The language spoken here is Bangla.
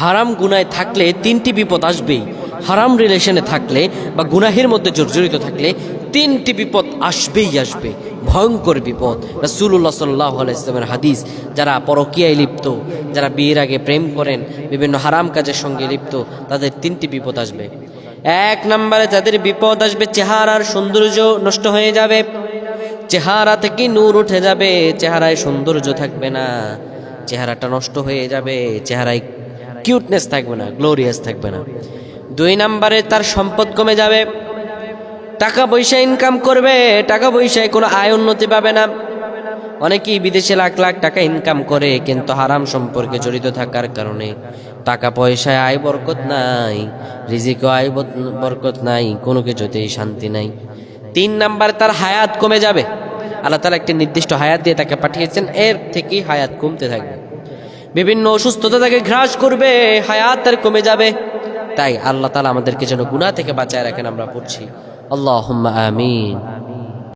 হারাম গুনায় থাকলে তিনটি বিপদ আসবেই। হারাম রিলেশনে থাকলে বা গুনাহের মধ্যে জর্জরিত থাকলে তিনটি বিপদ আসবেই আসবে। ভয়ঙ্কর বিপদ। রাসুল্লাহ সাল্লাহ ইসলামের হাদিস, যারা পরকীয়ায় লিপ্ত, যারা বিয়ের আগে প্রেম করেন, বিভিন্ন হারাম কাজের সঙ্গে লিপ্ত, তাদের তিনটি বিপদ আসবে। এক নম্বরে যাদের বিপদ আসবে, চেহারার সৌন্দর্য নষ্ট হয়ে যাবে। চেহারা থেকে নূর উঠে যাবে, চেহারায় সৌন্দর্য থাকবে না। চেহারাটা নষ্ট হয়ে যাবে, চেহারায় কিউটনেস থাকবে না গ্লোরিয়াস থাকবে না। দুই নাম্বারে তার সম্পদ কমে যাবে, টাকা পয়সা ইনকাম করবে, টাকা পয়সায় কোনো আয় উন্নতি পাবে না। অনেকেই বিদেশে লাখ লাখ টাকা ইনকাম করে, কিন্তু হারাম সম্পর্কে জড়িত থাকার কারণে টাকা পয়সায় আয় বরকত নাই, রিজিকে আয় বরকত নাই, কোনো কিছুতেই শান্তি নাই। তিন নাম্বার, তার হায়াত কমে যাবে। আল্লাহ তালা একটি নির্দিষ্ট হায়াত দিয়ে তাকে পাঠিয়েছেন, এর থেকেই হায়াত কমতে থাকবে। বিভিন্ন অসুস্থতা তাকে ঘ্রাস করবে, হায়াত তার কমে যাবে। তাই আল্লাহ তালা আমাদেরকে যেন গুণা থেকে বাঁচায় রাখেন, আমরা পড়ছি। আল্লাহ আমিন।